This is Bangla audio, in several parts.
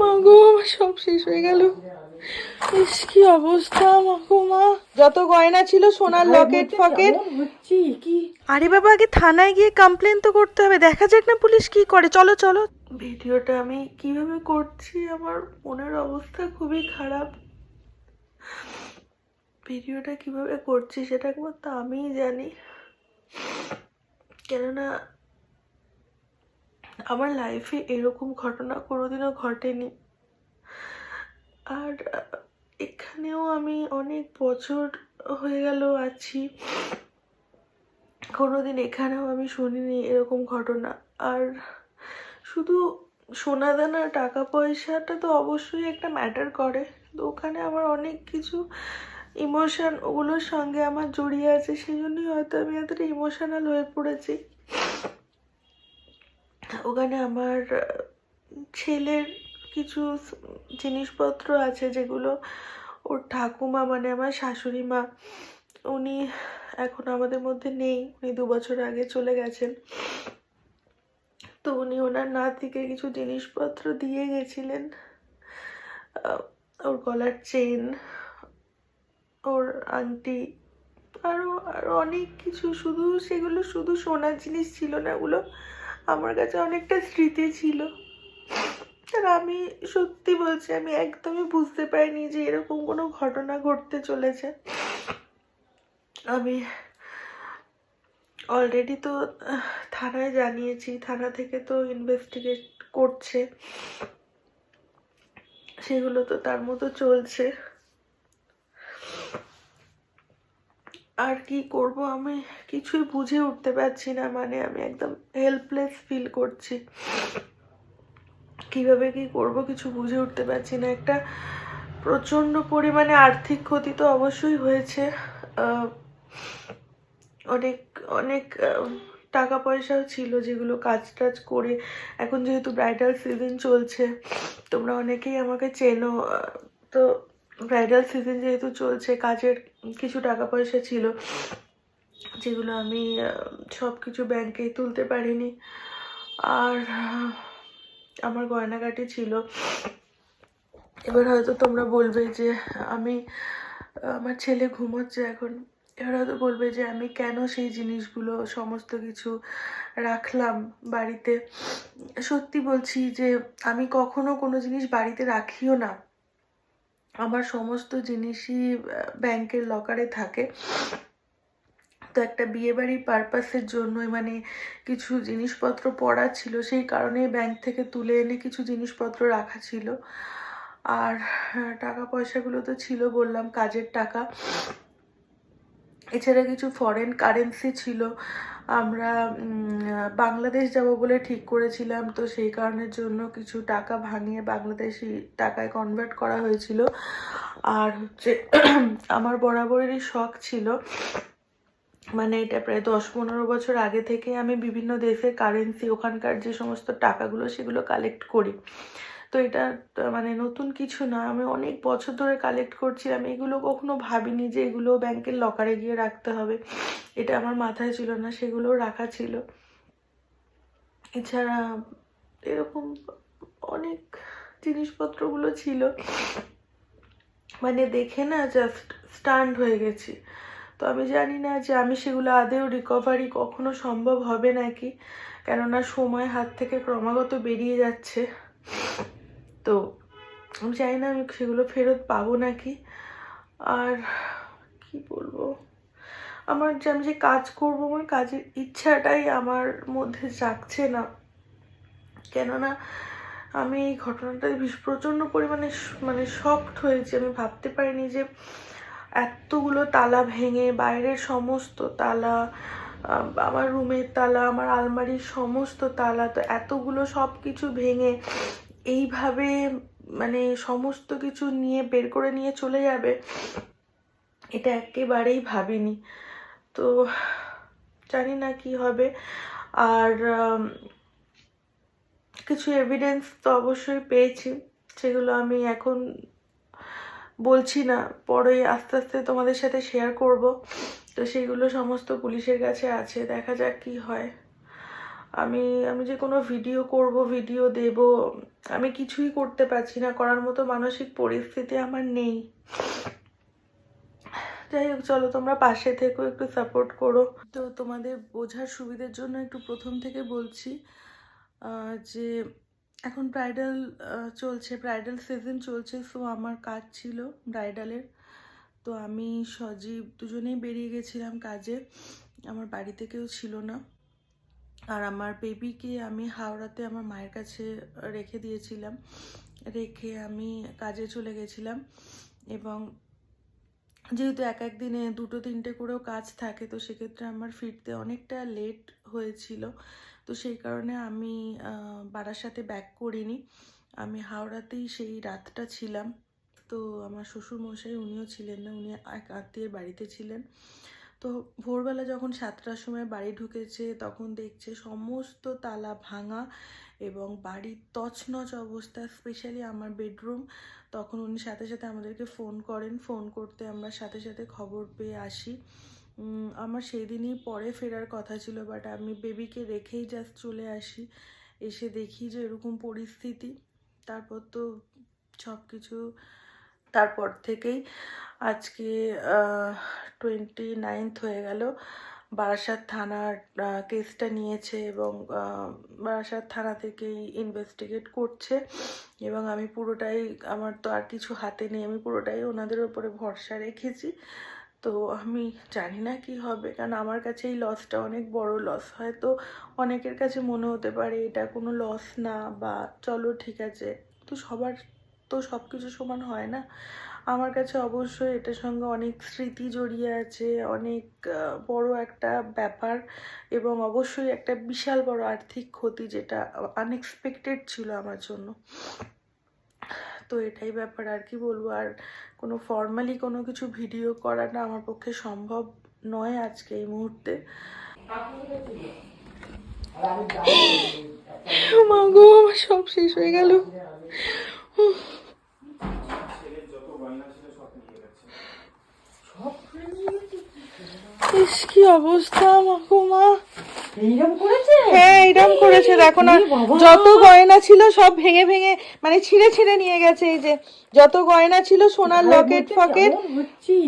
মাগো আমার সব শেষ হয়ে গেল। ইস কি অবস্থা মাগো মা। যত গয়না ছিল সোনার লকেট ফকেট। কি? আরে বাবা আগে থানায় গিয়ে কমপ্লেন তো করতে হবে। দেখা যাক না পুলিশ কি করে। চলো চলো। ভিডিওটা আমি কীভাবে করছি আমার মনের অবস্থা খুবই খারাপ। ভিডিওটা কীভাবে করছি সেটা একমাত্র আমিই জানি। কেননা আমার লাইফে এরকম ঘটনা কোনোদিনও ঘটেনি। আর এখানেও আমি অনেক বছর হয়ে গেল আছি। কোনোদিন এখানেও আমি শুনিনি এরকম ঘটনা। আর শুধু সোনা দানা টাকা পয়সাটা তো অবশ্যই একটা ম্যাটার করে। কিন্তু ওখানে আমার অনেক কিছু ইমোশন ওগুলোর সঙ্গে আমার জড়িয়ে আছে। সেই জন্যই হয়তো আমি এতটা ইমোশনাল হয়ে পড়েছি। ওখানে আমার ছেলের কিছু জিনিসপত্র আছে যেগুলো ওর ঠাকুমা মানে আমার শাশুড়ি মা, উনি এখন আমাদের মধ্যে নেই, উনি দু বছর আগে চলে গেছেন। তো উনি ওনার নাতিকে কিছু জিনিসপত্র দিয়ে গেছিলেন ওর গলার চেন, ওর আংটি আরও আরও অনেক কিছু। শুধু সেগুলো, শুধু সোনার জিনিস ছিল না, ওগুলো আমার কাছে অনেকটা স্মৃতি ছিল। আর আমি সত্যি বলছি, আমি একদমই বুঝতে পারিনি যে এরকম কোনো ঘটনা ঘটতে চলেছে। আমি অলরেডি তো থানায় জানিয়েছি, থানা থেকে তো ইনভেস্টিগেট করছে। সেগুলো তো তার মতো চলছে। আর কি করব আমি? কিছুই বুঝে উঠতে পারছি না মানে আমি একদম হেল্পলেস ফিল করছি। কীভাবে কি করব কিছু বুঝে উঠতে পারছি না। একটা প্রচণ্ড পরিমাণে আর্থিক ক্ষতি তো অবশ্যই হয়েছে। অনেক অনেক টাকা পয়সাও ছিল যেগুলো কাজ টাজ করে এখন যেহেতু ব্রাইডাল সিজন চলছে, তোমরা অনেকেই আমাকে চেনো তো ব্রাইডাল সিজন যেহেতু চলছে, কাজের কিছু টাকা পয়সা ছিল, যেগুলো আমি সব কিছু ব্যাংকে তুলতে পারিনি। আর আমার গয়নাগাটি ছিল। এবার হয়তো তোমরা বলবে যে আমি, আমার ছেলে ঘুমোচ্ছে এখন। এবার হয়তো বলবে যে আমি কেন সেই জিনিসগুলো, সমস্ত কিছু রাখলাম বাড়িতে। সত্যি বলছি যে আমি কখনো কোনো জিনিস বাড়িতে রাখিও না। আমার সমস্ত জিনিসই ব্যাংকের লকারে থাকে। তো একটা বিয়েবাড়ির পারপাসের জন্যই মানে কিছু জিনিসপত্র পড়া ছিল, সেই কারণে ব্যাংক থেকে তুলে এনে কিছু জিনিসপত্র রাখা ছিল। আর টাকা পয়সাগুলো তো ছিল বললাম, কাজের টাকা। এছাড়া কিছু ফরেন কারেন্সি ছিল, আমরা বাংলাদেশ যাব বলে ঠিক করেছিলাম, তো সেই কারণের জন্য কিছু টাকা ভাঙিয়ে বাংলাদেশি টাকায় কনভার্ট করা হয়েছিল। আর হচ্ছে, আমার বরাবরেরই শখ ছিল মানে এটা প্রায় দশ পনেরো বছর আগে থেকে আমি বিভিন্ন দেশের কারেন্সি ওখানকার যে সমস্ত টাকাগুলো, সেগুলো কালেক্ট করি। তো এটা মানে নতুন কিছু না। আমি অনেক বছর ধরে কালেক্ট করছিলাম। এগুলো কখনো ভাবিনি যে এগুলো ব্যাংকের লকারে গিয়ে রাখতে হবে। এটা আমার মাথায় ছিল না, সেগুলোও রাখা ছিল। এছাড়া এরকম অনেক জিনিসপত্রগুলো ছিল। মানে দেখে না জাস্ট স্টান্ড হয়ে গেছি। তো আমি জানি না যে আমি সেগুলো আদেও রিকভারি কখনো সম্ভব হবে নাকি? কেননা সময় হাত থেকে ক্রমাগত বেরিয়ে যাচ্ছে। তো আমি জানি না আমি সেগুলো ফেরত পাবো নাকি। আর কি বলব? আমার যে আমি যে কাজ করব, আমার কাজের ইচ্ছাটাই আমার মধ্যে জাগছে না। কেননা আমি এই ঘটনাটা প্রচণ্ড পরিমাণে মানে শকড হয়েছি। আমি ভাবতে পারিনি যে এতগুলো তালা ভেঙে বাইরের সমস্ত তালা আমার রুমের তালা, আমার আলমারির সমস্ত তালা, তো এতগুলো সব কিছু ভেঙে এইভাবে মানে সমস্ত কিছু নিয়ে বের করে নিয়ে চলে যাবে, এটা একেবারেই ভাবিনি। তো জানি না কি হবে। আর কিছু এভিডেন্স তো অবশ্যই পেয়েছি, সেগুলো আমি এখন বলছি না। পরে আস্তে আস্তে তোমাদের সাথে শেয়ার করব। তো সেগুলো সমস্ত পুলিশের কাছে আছে, দেখা যাক কি হয়। আমি আমি যে কোনো ভিডিও করব ভিডিও দেব আমি কিছুই করতে পারছি না, করার মতো মানসিক পরিস্থিতি আমার নেই। যাই হোক, চলো তোমরা পাশে থেকেও একটু সাপোর্ট করো। তো তোমাদের বোঝার সুবিধের জন্য একটু প্রথম থেকে বলছি যে এখন ব্রাইডাল চলছে ব্রাইডাল সিজন চলছে সো আমার কাজ ছিল ব্রাইডালের তো আমি সজীব দুজনেই বেরিয়ে গেছিলাম কাজে। আমার বাড়িতে কেউ ছিল না। আর আমার বেবিকে আমি হাওড়াতে আমার মায়ের কাছে রেখে দিয়েছিলাম। রেখে আমি কাজে চলে গেছিলাম এবং যেহেতু এক এক দিনে দুটো তিনটে করেও কাজ থাকে, তো সেক্ষেত্রে আমার ফিরতে অনেকটা লেট হয়েছিল। তো সেই কারণে আমি বারাসাতে ব্যাক করিনি। আমি হাওড়াতেই সেই রাতটা ছিলাম। তো আমার শ্বশুরমশাই উনিও ছিলেন না, উনি এক আত্মীয়ের বাড়িতে ছিলেন। তো ভোরবেলা যখন সাতটার সময় বাড়ি ঢুকেছে, তখন দেখছে সমস্ত তালা ভাঙা এবং বাড়ির তছনছ অবস্থা স্পেশালি আমার বেডরুম তখন উনি সাথে সাথে আমাদেরকে ফোন করেন। ফোন করতে আমরা সাথে সাথে খবর পেয়ে আসি। আমার সেই দিনই পরে ফেরার কথা ছিল বাট আমি বেবিকে রেখেই জাস্ট চলে আসি। এসে দেখি যে এরকম পরিস্থিতি। তারপর তো সব কিছু তারপর থেকেই আজকে টোয়েন্টি নাইনথ হয়ে গেল। বারাসাত থানার কেসটা নিয়েছে এবং বারাসাত থানা থেকেই ইনভেস্টিগেট করছে এবং আমি পুরোটাই, আমার তো আর কিছু হাতে নেই, আমি পুরোটাই ওনাদের ওপরে ভরসা রেখেছি। তো আমি জানি না কি হবে, কারণ আমার কাছে এই লসটা অনেক বড় লস হয়তো অনেকের কাছে মনে হতে পারে এটা কোনো লস না বা চলো ঠিক আছে। তো সবার তো সব কিছু সমান হয় না। আমার কাছে অবশ্যই এটার সঙ্গে অনেক স্মৃতি জড়িয়ে আছে, অনেক বড় একটা ব্যাপার এবং অবশ্যই একটা বিশাল বড় আর্থিক ক্ষতি যেটা আনএক্সপেক্টেড ছিল আমার জন্য। তো এটাই ব্যাপার আর কি বলব, আর কোনো ফর্মালি কোনো কিছু ভিডিও করাটা আমার পক্ষে সম্ভব নয় আজকে এই মুহূর্তে। মাগো আমার সব শেষ হয়ে গেল। ইস কি অবস্থা মা গো মা? এইরকম করেছে? হ্যাঁ এরকম করেছে। দেখো না যত গয়না ছিল সব ভেঙে ভেঙে মানে ছিঁড়ে ছিঁড়ে নিয়ে গেছে এই যে। যত গয়না ছিল সোনার লকেট ফকেট। কি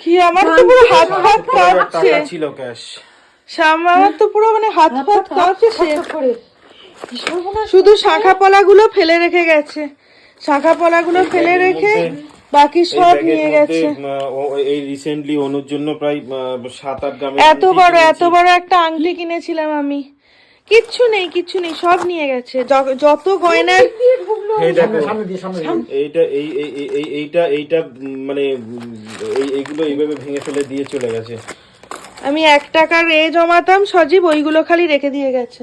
কি আমার তো পুরো হাত ফাত কাঁপছে। ছিল ক্যাশ। শ্যাম আমার তো পুরো মানে হাত ফাত কাঁপছে। সর্বনাশ শুধু শাখা পলাগুলো ফেলে রেখে গেছে। শাখা পলাগুলো ফেলে রেখে বাকি সব নিয়ে গেছে। এই রিসেন্টলি অনুর জন্য প্রায় সাত আট গ্রামের এত বড় এত বড় একটা আংটি কিনেছিলাম আমি। কিচ্ছু নেই কিচ্ছু নেই সব নিয়ে গেছে। যত গয়নার এইটা এই এই- এই- এই- এইটা এইটা মানে এই এইগুলো এইভাবে ভেঙে ফেলে দিয়ে চলে গেছে। আমি এক টাকার এ জমাতাম সজীব ওইগুলো খালি রেখে দিয়ে গেছে।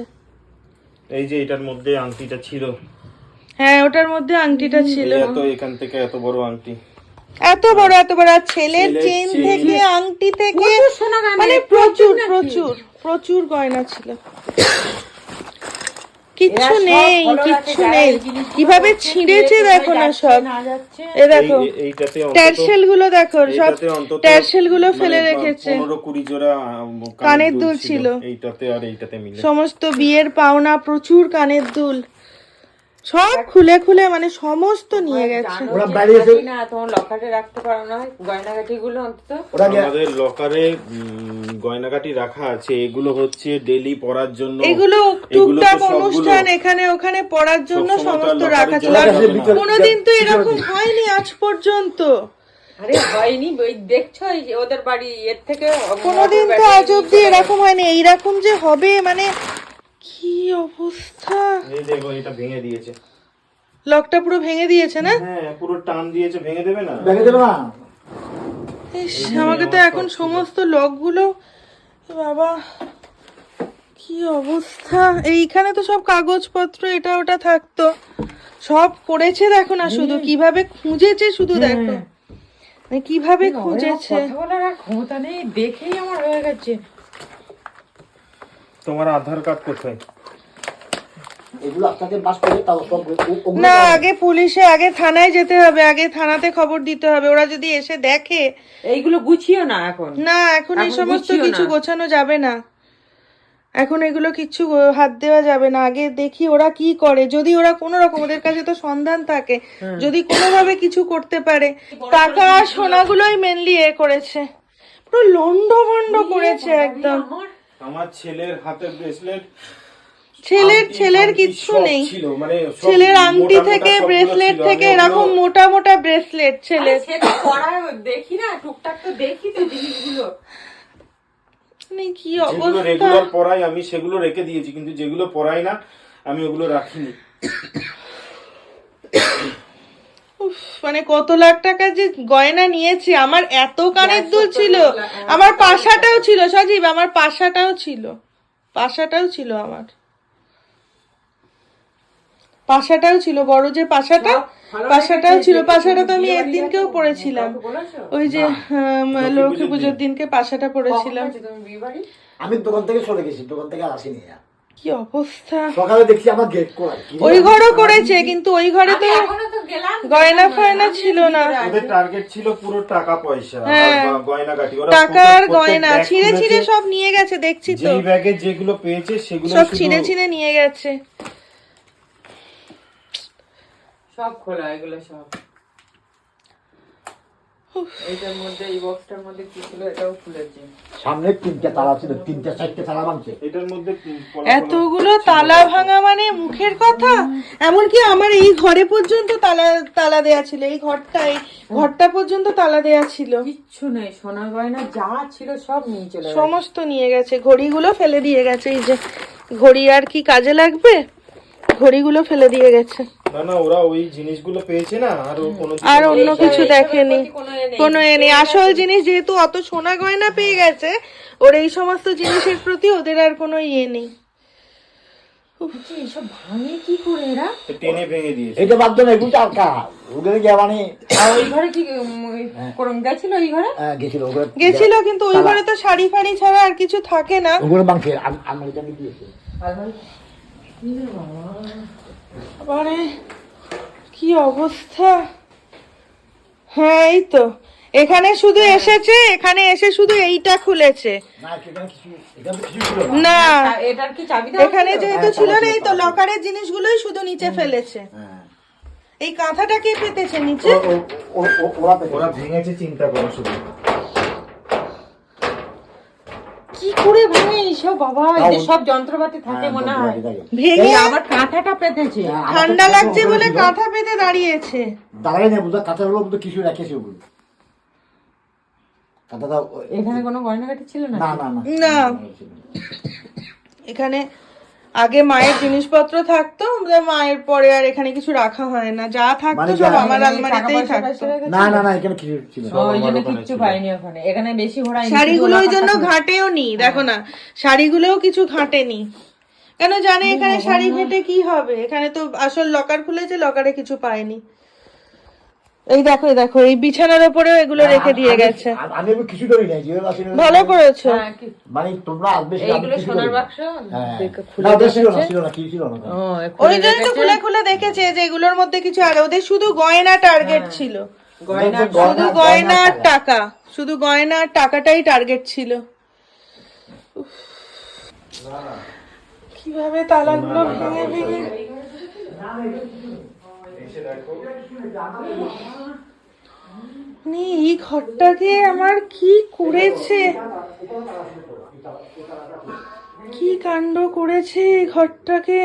এই যে এটার মধ্যে আংটিটা ছিল। হ্যাঁ ওটার মধ্যে আংটিটা ছিল। এত এখান থেকে এত বড় আংটি। এত বড় এত বড়। আর ছেলের চেন থেকে আংটি থেকে মানে প্রচুর প্রচুর প্রচুর গয়না ছিল। কিচ্ছু নেই কিচ্ছু নেই। কীভাবে ছিঁড়েছে দেখো না সব। এ দেখো ট্যারসেলগুলো দেখো সব অন্ততগুলো মানে ফেলে রেখেছে। কুড়ি জোড়া কানের দুল ছিল। এইটাতে আর এইটাতে মিলে। সমস্ত বিয়ের পাওনা প্রচুর কানের দুল। সব খুলে খুলে মানে সমস্ত নিয়ে গেছে। ওরা বাইরে এসে- না তোমার লকারে রাখতে পারো না গয়নাগাটি গুলো অন্তত। ওরা আমাদের লকারে গয়নাগাটি রাখা আছে। এগুলো হচ্ছে ডেলি পরার জন্য। এগুলো টুকটাক অনুষ্ঠান এখানে ওখানে পড়ার জন্য সমস্ত রাখা ছিল। আর কোনোদিন তো এরকম হয়নি আজ পর্যন্ত। আরে হয়নি ওই দেখছ যে ওদের বাড়ি এর থেকে কোনোদিন তো আজ অব্দি এরকম হয়নি। এইরকম যে হবে মানে কি অবস্থা? এই দেখো এটা ভেঙে দিয়েছে। লকটা পুরো ভেঙে দিয়েছে না? হ্যাঁ পুরো টান দিয়েছে ভেঙে দেবে না? ব্যাগে দেবে না? ইস, আমাকে তো এখন সমস্ত লকগুলো বাবা কি অবস্থা? এইখানে তো সব কাগজপত্র এটা ওটা থাকতো। সব করেছে দেখো না শুধু কীভাবে খুঁজেছে শুধু দেখো। মানে কীভাবে খুঁজেছে? কথা বলার ক্ষমতা নেই দেখেই আমার হয়ে গেছে। তোমার আধার কার্ড কোথায়? না আগে পুলিশে আগে থানায় যেতে হবে আগে থানাতে খবর দিতে হবে। ওরা যদি এসে দেখে এইগুলো গুছিও না এখন? না এখন এই সমস্ত কিছু গোছানো যাবে না। এখন এগুলো কিচ্ছু হাত দেওয়া যাবে না। আগে দেখি ওরা কি করে। যদি ওরা কোনো রকম ওদের কাছে তো সন্ধান থাকে। যদি কোনোভাবে কিছু করতে পারে টাকা আর সোনাগুলোই মেনলি এ করেছে। পুরো লন্ড ভন্ড করেছে একদম। আমার ছেলের হাতের ব্রেসলেট ছেলের ছেলের কিচ্ছু নেই। ছিল মানে ছেলের আংটি মোটা থেকে ব্রেসলেট থেকে আমি এরকম মোটা মোটা ব্রেসলেট ছেলের। সে দেখি না টুকটাক তো দেখি তো জিনিসগুলো। মানে কি অবস্থা? রেগুলার পড়াই আমি সেগুলো রেখে দিয়েছি কিন্তু যেগুলো পড়াই না আমি ওগুলো রাখিনি। মানে কত লাখ টাকা যে গয়না নিয়েছি আমার এত কানের দুল ছিল। আমার পাশাটাও ছিল সজীব আমার পাশাটাও ছিল। পাশাটাও ছিল আমার। পাশাটাও ছিল বড় যে পাশাটা পাশাটাও ছিল। পাশাটা তো আমি একদিনকেও গেছো? পরেছিলাম ওই যে লক্ষ্মী পুজোর দিনকে পাশাটা বাড়ি? আমি দোকান থেকে চলে গেছি দোকান থেকে আসিনি আর। কি অবস্থা? সকালে দেখছি আমার গেট করা ওই ঘরও করেছে কিন্তু ওই ঘরে তো আমি এখনও তো গেলাম, গয়না ফয়না ছিল না। ওদের টার্গেট ছিল পুরো টাকা পয়সা আর হ্যাঁ। বা- ওরা টাকা আর গয়না ছিঁড়ে ছিঁড়ে সব নিয়ে গেছে দেখছি তো। যেই ব্যাগে যেগুলো পেয়েছে সেগুলো সব ছিঁড়ে ছিঁড়ে নিয়ে গেছে। সব খোলা এগুলো সব। এটার মধ্যে এই বক্সটার মধ্যে কি ছিল? এটাও খুলেছে সামনে তিনটা তালা ছিল তিনটা চারটে তালা ভাঙছে। এটার মধ্যে এতগুলো তালা ভাঙা মানে মুখের কথা? এমনকি আমার এই ঘরে পর্যন্ত তালা তালা দেয়া ছিল এই ঘরটাই ঘরটা পর্যন্ত তালা দেয়া ছিল। কিচ্ছু নেই সোনা গয়না যা ছিল সব নিয়ে চলে গেছে। সমস্ত নিয়ে গেছে ঘড়িগুলো ফেলে দিয়ে গেছে এই যে ঘড়ি আর কি কাজে লাগবে? ঘড়িগুলো ফেলে দিয়ে গেছে। না না ওরা ওই জিনিসগুলো পেয়েছে না আর কোনো আর অন্য কিছু দেখেনি। কোনো এ নেই। আসল জিনিস যেহেতু অত সোনা গয়না পেয়ে গেছে ওর এই সমস্ত জিনিসের প্রতি ওদের আর কোনো ইয়ে নেই। গেছিল কিন্তু ওই ঘরে তো শাড়ি ফাড়ি ছাড়া আর কিছু থাকে না। মানে কি অবস্থা? হ্যাঁ এই তো। এখানে শুধু এসেছে এখানে এসে শুধু এইটা খুলেছে। না এখানে কিছু এখানে কিছু ছিল না। না। আ- এটার কি চাবি দেওয়া ছিল? যেহেতু ছিল না এই তো লকারের জিনিসগুলোই শুধু নিচে ফেলেছে। হ্যাঁ। এই কাঁথাটা কে পেতেছে নিচে? ওরা ভেঙেছে চিন্তা করো শুধু। কি করে ভাঙে এইসব বাবা? এই সব যন্ত্রপাতি থাকে মনে হয়। ভেঙে আবার কাঁথাটা পেতেছে। ঠান্ডা লাগছে বলে কাঁথা পেতে দাঁড়িয়েছে। দাঁড়ায় না বুঝা কাঁথা হলো কিন্তু কিছু রেখেছে ওগুলো কাঁথাটা এখানে কোনো গয়নাগাটি ছিল না না না। না। এখানে আগে মায়ের জিনিসপত্র থাকতো মায়ের পরে আর এখানে কিছু রাখা হয় না। যা থাকতো মানে সব আমার আলমারিতেই থাকতো। না না না এখানে কিছু ছিল ওই জন্য কিচ্ছু পাইনি ওখানে। এখানে বেশি ঘোড়াই শাড়িগুলো ওই জন্য ঘাটেও নি দেখো না। শাড়িগুলোও কিছু ঘাটেনি। কেন জানে এখানে শাড়ি ঘেটে কি হবে? এখানে তো আসল লকার খুলেছে লকারে কিছু পায়নি। এই দেখো এই দেখো এই বিছানার উপরেও এগুলো রেখে দিয়ে গেছে আমি- আমি কিছু করি নাই যেভাবে আসলে ভালো করেছ মানে তোমরা আসবে এইগুলো সোনার বাক্স হ্যাঁ। না, খুলে ওদের না দেখেছে ছিল না কিছু ছিল না ও, ওই খুলে জন্য তো দেখেছে। খুলে খুলে দেখেছে যে এগুলোর মধ্যে কিছু আর ওদের শুধু গয়না টার্গেট ছিল গয়না শুধু গয়না আর টাকা শুধু গয়না আর টাকাটাই টার্গেট ছিল। কীভাবে তালাগুলো ভেঙে ভেঙে মানে এই ঘরটাকে আমার কি করেছে? কি কাণ্ড করেছে এই ঘরটাকে?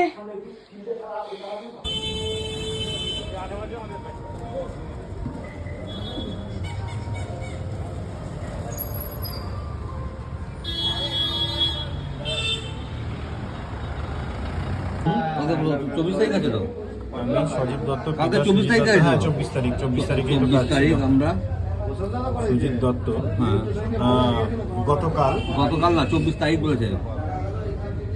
চব্বিশ তারিখ আছে তো? আমি সজীব দত্ত কালকে পিতা 24 সুজিত তারিখ হ্যাঁ চব্বিশ তারিখ চব্বিশ তারিখে চব্বিশ তারিখ আমরা। সুজিত দত্ত হ্যাঁ। গতকাল গতকাল না চব্বিশ তারিখ বলেছে।